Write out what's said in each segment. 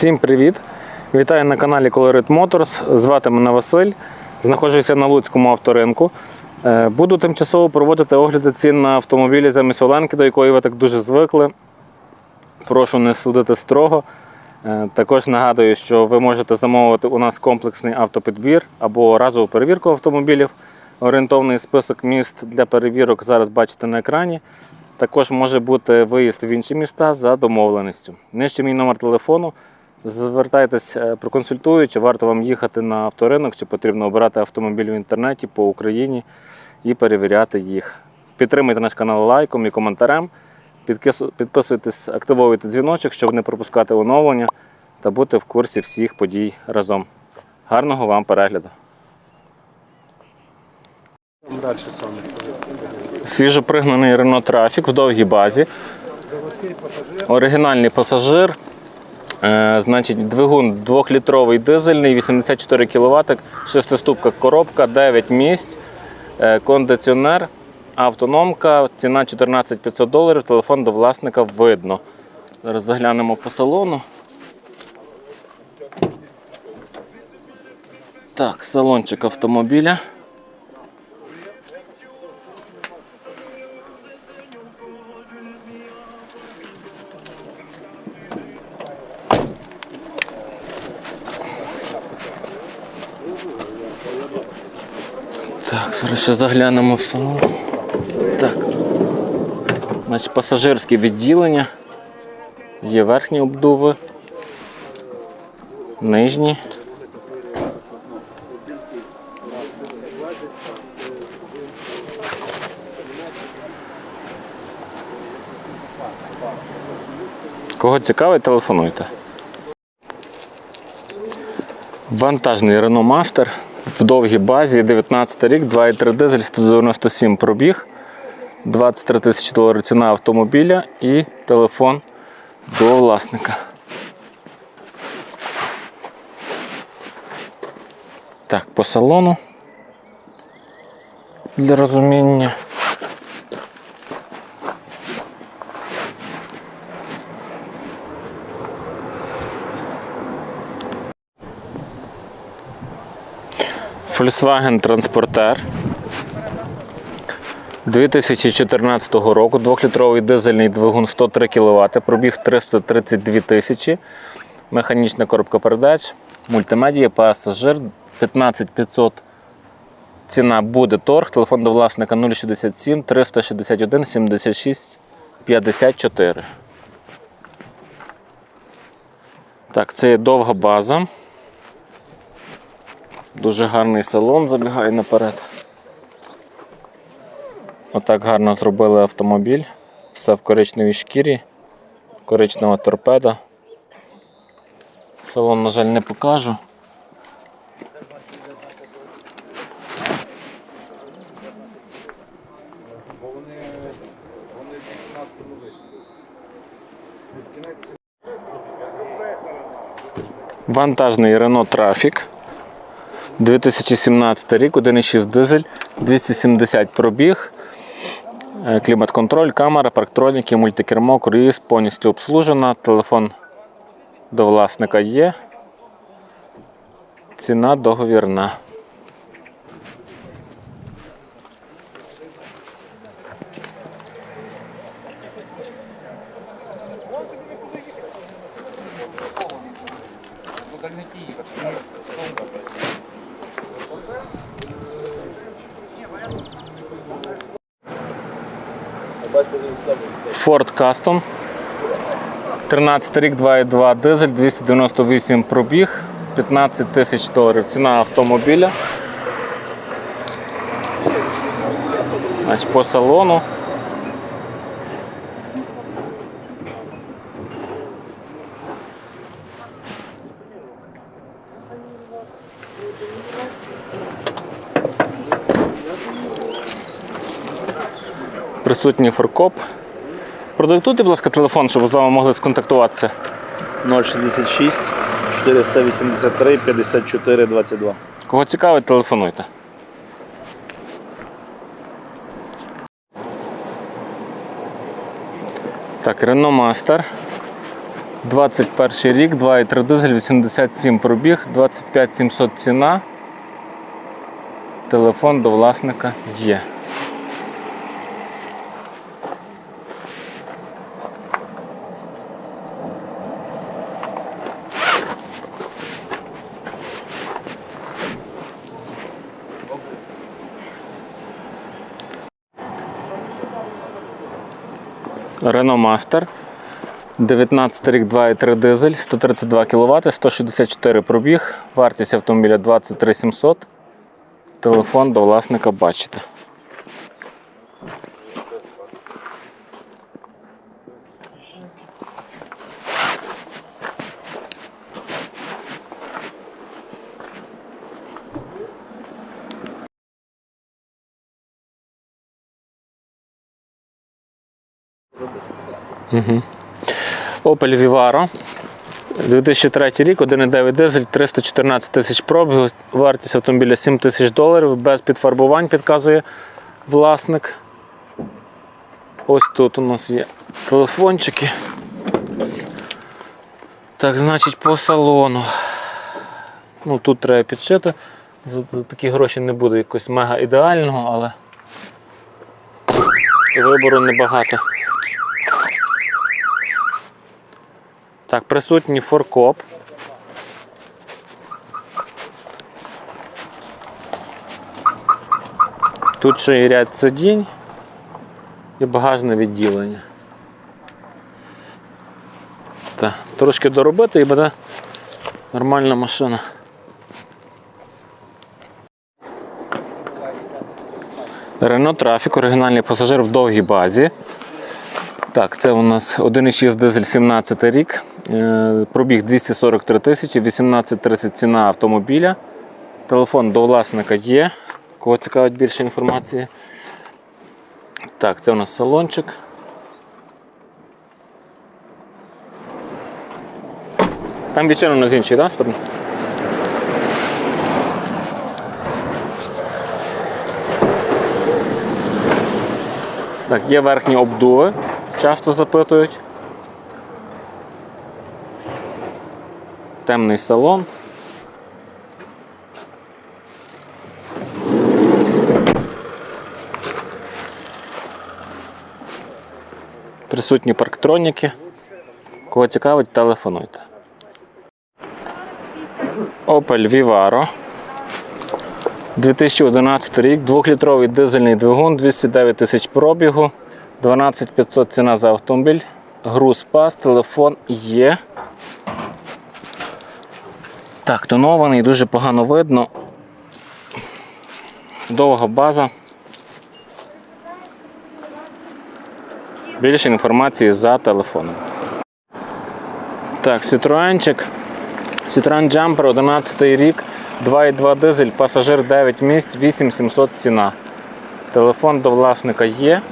Всім привіт! Вітаю на каналі Colorit Motors. Звати мене Василь. Знаходжуся на Луцькому авторинку. Е, Буду тимчасово проводити огляди цін на автомобілі замість Оленки, до якої ви так дуже звикли. Прошу не судити строго. Е, Також нагадую, що ви можете замовити у нас комплексний автопідбір або разову перевірку автомобілів. Орієнтовний список міст для перевірок зараз бачите на екрані. Також може бути виїзд в інші міста за домовленістю. Нижче мій номер телефону. Звертайтесь, е, проконсультую, чи варто вам їхати на авторинок, чи потрібно обирати автомобіль в інтернеті по Україні і перевіряти їх. Підтримуйте наш канал лайком і коментарем. Підписуйтесь, активовуйте дзвіночок, щоб не пропускати оновлення та бути в курсі всіх подій разом. Гарного вам перегляду! Свіжопригнаний Renault Traffic в довгій базі. Оригінальний пасажир. Е, значить, двигун 2-літровий дизельний, 84 кВт, шестиступка коробка, 9 місць, е, кондиціонер, автономка, ціна 14 500 доларів, телефон до власника видно. Зараз заглянемо по салону. Так, салончик автомобіля. Так, зараз ще заглянемо в салон. Так. Значить, пасажирське відділення. Є верхні обдуви. Нижні. Кого цікавить, телефонуйте. Вантажний Renault Master в довгій базі, 19 рік, 2,3 дизель, 197 пробіг, 23 тисячі доларів ціна автомобіля і телефон до власника. Так, по салону для розуміння. Volkswagen Transporter 2014 року, 2-літровий дизельний двигун 103 кВт, пробіг 332 тисячі, механічна коробка передач, мультимедія, пасажир 15500. Ціна буде торг, телефон до власника 067 361 76 54. Так, це є довга база. Дуже гарний салон, забігаю наперед. Отак гарно зробили автомобіль. Все в коричневій шкірі, коричнева торпеда. Салон, на жаль, не покажу. Вантажний Renault Traffic. 2017 рік, 1,6 дизель, 270 пробіг, е, клімат-контроль, камера, парктроніки, мультикермо, круїз, повністю обслужена, телефон до власника є. Ціна договірна. Ford Custom. 13 рік, 2,2 дизель, 298 пробіг, 15 тисяч доларів. Ціна автомобіля. Значить, по салону. Присутній форкоп. Продиктуйте, будь ласка, телефон, щоб з вами могли сконтактуватися. 066 483 54 22. Кого цікавить, телефонуйте. Так, Renault Master 21 рік, 2,3 дизель, 87 пробіг, 25 700 ціна. Телефон до власника є. Renault Master. 19 рік 2,3 дизель, 132 кВт, 164 пробіг, вартість автомобіля 23 700. Телефон до власника бачите. Угу. Opel Vivaro. 2003 рік, 1,9 дизель, 314 тисяч пробігу, вартість автомобіля 7 тисяч доларів, без підфарбувань підказує власник. Ось тут у нас є телефончики. Так, значить, по салону. Ну, тут треба підшити. За такі гроші не буде якось мега ідеального, але вибору небагато. Так, присутній форкоп. Тут ще і ряд сидінь і багажне відділення. Так, трошки доробити і буде нормальна машина. Renault Traffic, оригінальний пасажир в довгій базі. Так, це у нас 1,6 дизель 17 рік. Е, Пробіг 243 тисячі, 1830 ціна автомобіля. Телефон до власника є. Кого цікавить більше інформації. Так, це у нас салончик. Там відчинено з іншої да, сторони. Так, є верхні обдуви, часто запитують. Темний салон. Присутні парктроніки. Кого цікавить, телефонуйте. Opel Vivaro. 2011 рік, 2-літровий дизельний двигун, 209 тисяч пробігу, 12 500 ціна за автомобіль, груз пас, телефон є. Так, тонований, дуже погано видно. Довга база. Більше інформації за телефоном. Так, Citroenчик. Citroen Jumper 11 рік, 2,2 дизель, пасажир 9 місць, 8700 ціна. Телефон до власника є.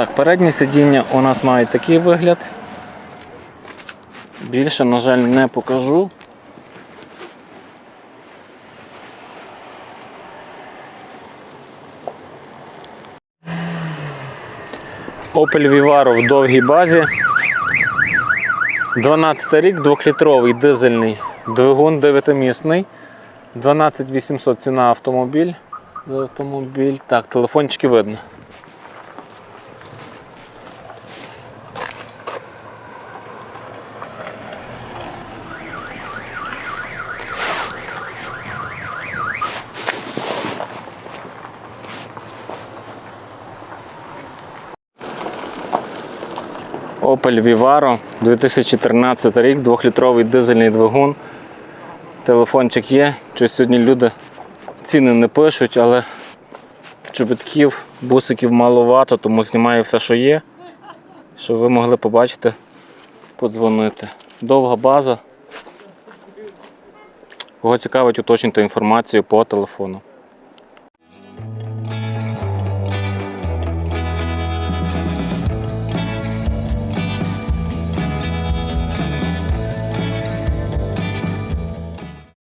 Так, передні сидіння у нас мають такий вигляд. Більше, на жаль, не покажу. Opel Vivaro в довгій базі. 12 рік, 2-літровий дизельний двигун 9-місний. 12800 ціна автомобіль. Автомобіль. Так, телефончики видно. Opel Vivaro 2013 рік, 2-літровий дизельний двигун. Телефончик є. Щось сьогодні люди ціни не пишуть, але чобітків, бусиків маловато, тому знімаю все, що є, щоб ви могли побачити, подзвонити. Довга база. Кого цікавить, уточнюйте інформацію по телефону.